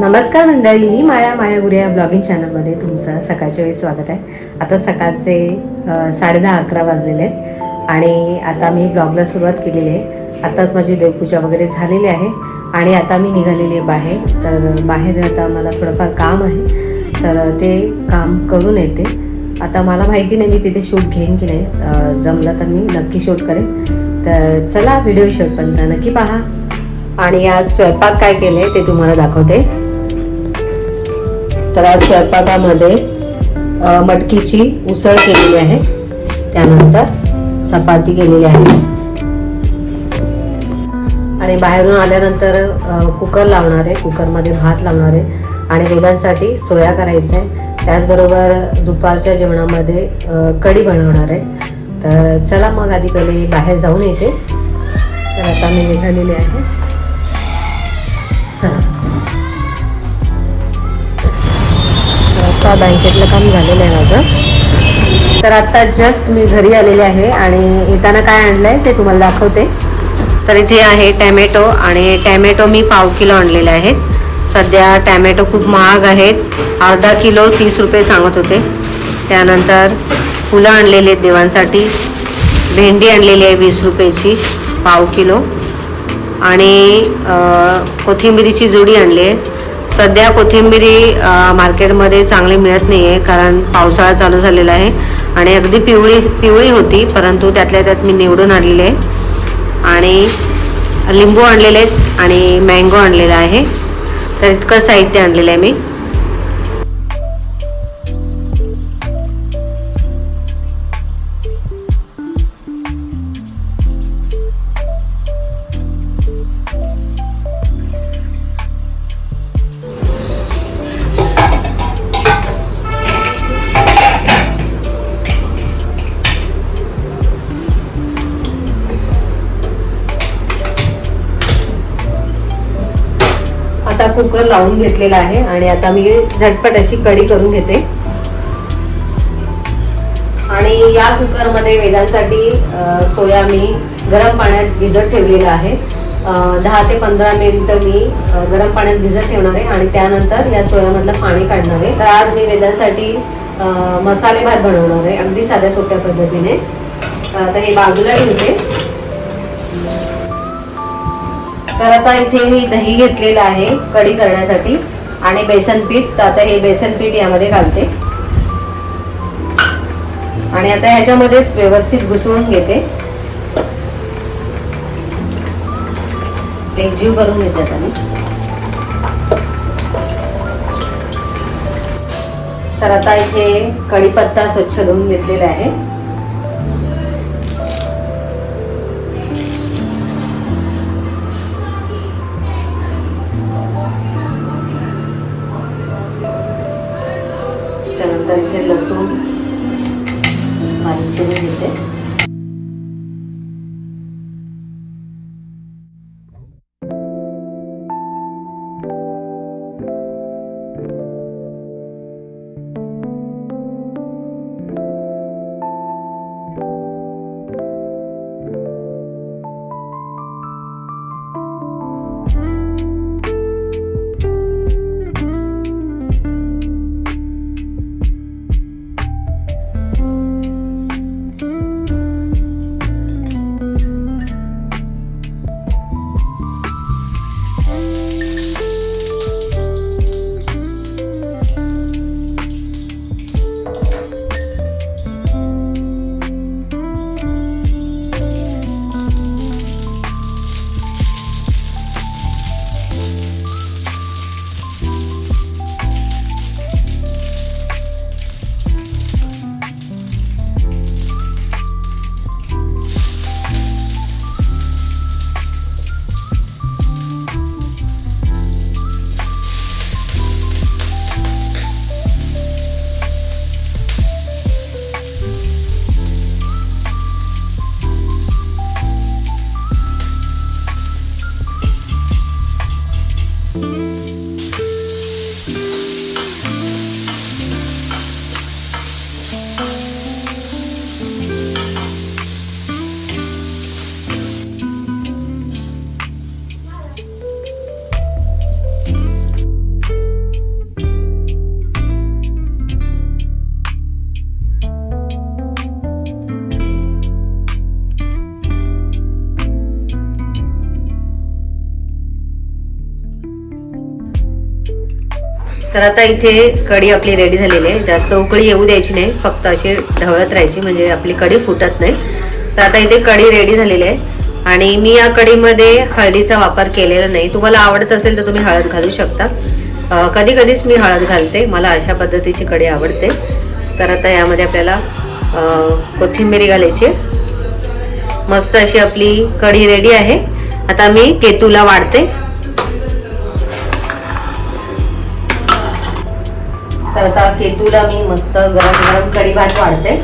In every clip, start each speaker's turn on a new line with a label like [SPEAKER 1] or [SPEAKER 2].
[SPEAKER 1] नमस्कार मंडळी मी माया माया गुरे या ब्लॉगिंग चॅनलमध्ये तुमचं सकाळच्या वेळी स्वागत आहे. आता सकाळचे साडेदहा अकरा वाजलेले आहेत आणि आता मी ब्लॉगला सुरुवात केलेली आहे. आताच माझी देवपूजा वगैरे झालेली आहे आणि आता मी निघालेली आहे बाहेर. तर बाहेर आता मला थोडंफार काम आहे. तर ते काम करून येते. आता मला माहिती नाही मी तिथे शूट घेईन की नाही. जमलं तर मी नक्की शूट करेन. तर चला व्हिडिओ शूट पण नक्की पहा. आणि आज स्वयंपाक काय केले ते तुम्हाला दाखवते. तर आज स्वयंपाकामध्ये मटकीची उसळ केलेली आहे. त्यानंतर चपाती केलेली आहे. आणि बाहेरून आल्यानंतर कुकर लावणार आहे. कुकरमध्ये भात लावणार आहे. आणि वेगांसाठी सोया करायचा आहे. त्याचबरोबर दुपारच्या जेवणामध्ये कढी बनवणार आहे. तर चला मग आधी पहिले बाहेर जाऊन येते. तर आता मी निघालेली आहे. आता बँकेतलं काम झालेलं आहे माझं. तर आता जस्ट मी घरी आलेले आहे आणि येताना काय आणलं आहे ते तुम्हाला दाखवते. तर इथे आहे टॅमॅटो आणि टॅमॅटो मी पाव किलो आणलेले आहेत. सध्या टॅमॅटो खूप महाग आहेत. अर्धा किलो तीस रुपये सांगत होते. त्यानंतर फुलं आणलेली आहेत देवांसाठी. भेंडी आणलेली आहे वीस रुपयाची पाव किलो. आणि कोथिंबिरीची जुडी आणली आहे. सध्या कोथिंबिरी मार्केटमध्ये चांगली मिळत नाही आहे कारण पावसाळा चालू झालेला आहे. आणि अगदी पिवळी पिवळी होती परंतु त्यातल्या त्यात मी निवडून आणलेली आहे. आणि लिंबू आणलेले आहेत आणि मँगो आणलेला आहे. तर इतकं साहित्य आणलेलं आहे मी. आता कुकर लावून घेतलेला आहे आणि आता मी झटपट अशी कढी करून घेते. आणि या कुकरमध्ये वेदांसाठी सोया मी गरम पाण्यात भिजत ठेवलेलं आहे. दहा ते पंधरा मिनिटं मी गरम पाण्यात भिजत ठेवणार आहे आणि त्यानंतर या सोयामधलं पाणी काढणार आहे. तर आज मी वेदांसाठी मसाले भात बनवणार आहे अगदी साध्या सोप्या पद्धतीने. तर हे बाजूला ठेवते. तर आता इथे मी दही घेतलेलं आहे कढी करण्यासाठी आणि बेसन पीठ. तर आता हे बेसन पीठ यामध्ये घालते. आणि आता ह्याच्यामध्येच व्यवस्थित घुसळून घेते. एकजीव करून घेते आता मी. तर आता इथे कढीपत्ता स्वच्छ धुवून घेतलेला आहे. तर आता इथे कढी आपली रेडी झालेली आहे. जास्त उकळी येऊ द्यायची नाही. फक्त अशी ढवळत राहायची म्हणजे आपली कढी फुटत नाही. तर आता इथे कढी रेडी झालेली आहे. आणि मी या कढीमध्ये हळदीचा वापर केलेला नाही. तुम्हाला आवडत असेल तर तुम्ही हळद घालू शकता. कधी कधीच मी हळद घालते. मला अशा पद्धतीची कढी आवडते. तर आता यामध्ये आपल्याला अं, कोथिंबीर घालायची आहे. मस्त अशी आपली कढी रेडी आहे. आता मी केतूला वाढते. तर आता केतूला मी मस्त गरम गरम कढी भात वाढते.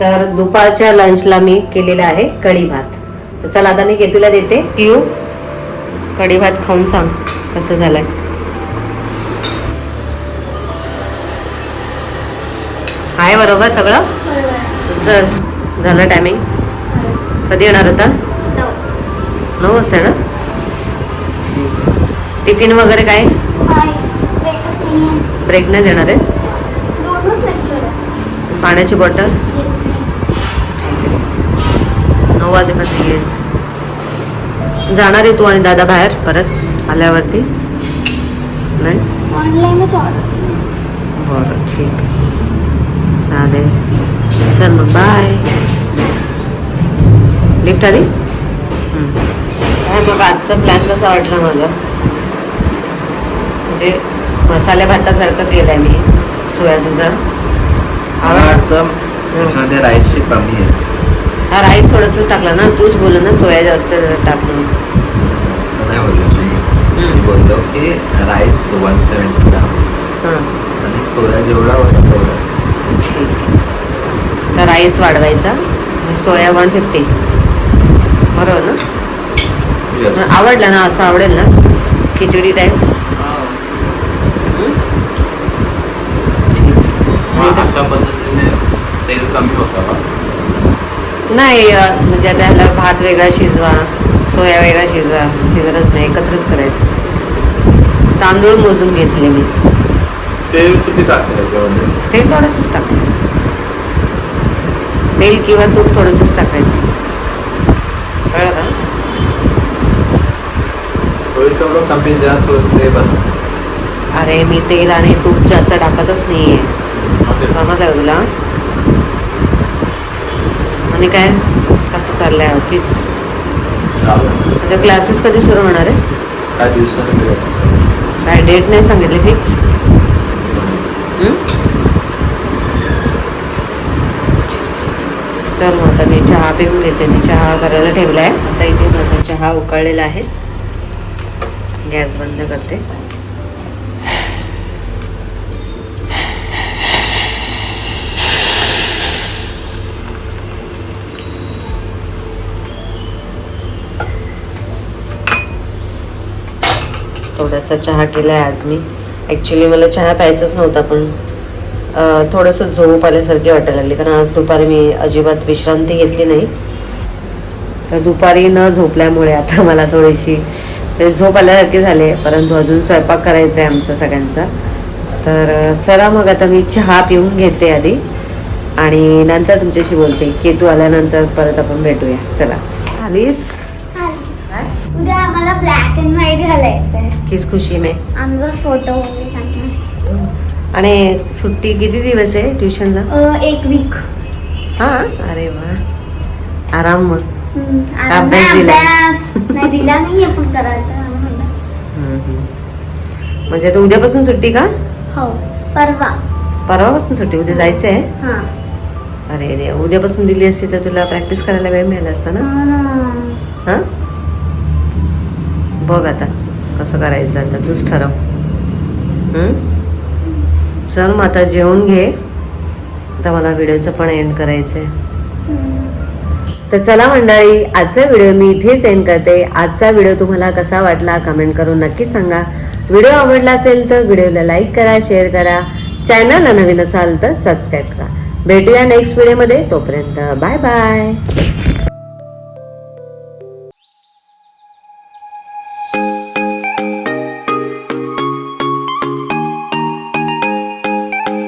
[SPEAKER 1] तर दुपारच्या लंचला मी केलेला आहे कढी भात. तर चला आता मी केतूला देते. पिऊ कढी भात खाऊन सांग. कसं झालंय? आहे बरोबर सगळं? चल झालं टायमिंग कधी येणार आता नऊ. वाजता येणार? टिफिन वगैरे काय? ब्रेक नाही देणार आहे? पाण्याची बॉटल? नऊ वाजेपर्यंत येईल जाणार आहे तू आणि दादा बाहेर परत? आल्यावरती? नाही?
[SPEAKER 2] ऑनलाईनच ऑर्डर
[SPEAKER 1] बरं ठीक आहे. चालेल. चल मग बाय लिफ्ट आली? हम्म. काय मग आजचा प्लॅन कसा वाटला माझा? म्हणजे मसाल्या भातासारखं केलंय मी. सोया तुझा.
[SPEAKER 3] त्याच्यामध्ये राईसची कमी आहे.
[SPEAKER 1] हा राईस थोडंसं टाकला ना? तूच बोल ना सोया जास्त टाकलं
[SPEAKER 3] नाही बोललो. मी बोललो की राईस वन सेवन्टी ग्राम.
[SPEAKER 1] हां.
[SPEAKER 3] आणि सोया जेवढा होता तेवढाच.
[SPEAKER 1] ठीक आहे. तर राईस वाढवायचा आणि सोया वन फिफ्टी. बरोबर ना? आवडला ना? असं आवडेल ना? खिचडी टाईप
[SPEAKER 3] हा. तेल कमी होतं
[SPEAKER 1] नाही म्हणजे आता ह्याला भात वेगळा शिजवा सोया वेगळा शिजवा गरज नाही. एकत्रच करायचं. तांदूळ मोजून घेतले मी.
[SPEAKER 3] तेल किती टाकतं त्याच्यामध्ये
[SPEAKER 1] तेल थोडंसंच टाकलं तेल किंवा तूप थोडंसंच टाकायचं. कळलं का?
[SPEAKER 3] होईल तेवढं कमी जास्त होत ते पण
[SPEAKER 1] अरे मी तेल आणि तूप जास्त टाकतच नाहीये.
[SPEAKER 3] Okay.
[SPEAKER 1] समजलं तुला? आणि काय? कसं चाललंय ऑफिस. म्हणजे क्लासेस कधी सुरू होणार आहे
[SPEAKER 3] दिवसांनी? मिळेल.
[SPEAKER 1] काय डेट नाही सांगितली फिक्स चल मग आता मी चहा पिऊन घेते. मी चहा करायला ठेवला आहे आता इथे माझा चहा उकळलेला आहे. गॅस बंद करते. थोडासा चहा केला आहे आज मी. ॲक्च्युली मला चहा प्यायचाच नव्हता पण थोडंसं झोप आल्यासारखी वाटायला लागली. कारण आज दुपारी मी अजिबात विश्रांती घेतली नाही. तर दुपारी न झोपल्यामुळे आता मला थोडीशी म्हणजे झोप आल्यासारखी झाली. आहे परंतु अजून स्वयंपाक करायचा आहे आमचा सगळ्यांचा. तर चला मग आता मी चहा पिऊन घेते आधी. आणि नंतर तुमच्याशी बोलते. की तू आल्यानंतर परत आपण भेटूया. चला. आलीस
[SPEAKER 2] आम्हाला ब्लॅक अँड व्हाईट घालायचं आहे
[SPEAKER 1] किस खुशी में.
[SPEAKER 2] आमचा फोटो वगैरे टाकणार
[SPEAKER 1] आणि सुट्टी किती दिवस आहे ट्युशनला
[SPEAKER 2] अं, एक वीक
[SPEAKER 1] हा? अरे वा. आराम मग.
[SPEAKER 2] अभ्यास.
[SPEAKER 1] अभ्यास
[SPEAKER 2] नाही दिला नाही आपण करायचा आम्हाला.
[SPEAKER 1] हम्म, हम्म. म्हणजे आता उद्यापासून सुट्टी का?
[SPEAKER 2] हो परवा.
[SPEAKER 1] परवापासून सुट्टी? उद्या जायचं आहे
[SPEAKER 2] हा.
[SPEAKER 1] अरे रे उद्यापासून दिली असती तर तुला प्रॅक्टिस करायला वेळ मिळाला असता ना?
[SPEAKER 2] हा ना.
[SPEAKER 1] हा? बघ आता कसं करायचं आता तूच ठरव. चल मग आता जेवून घे. आता मला व्हिडिओचं पण एंड करायचं आहे तर चला मंडळी आजचा व्हिडिओ मी इथेच एंड करते. आजचा व्हिडिओ तुम्हाला कसा वाटला कमेंट करून नक्की सांगा. व्हिडिओ आवडला असेल तर व्हिडिओला लाईक करा शेअर करा. चॅनलला नवीन असाल तर सबस्क्राईब करा. भेटूया नेक्स्ट व्हिडिओमध्ये तोपर्यंत बाय बाय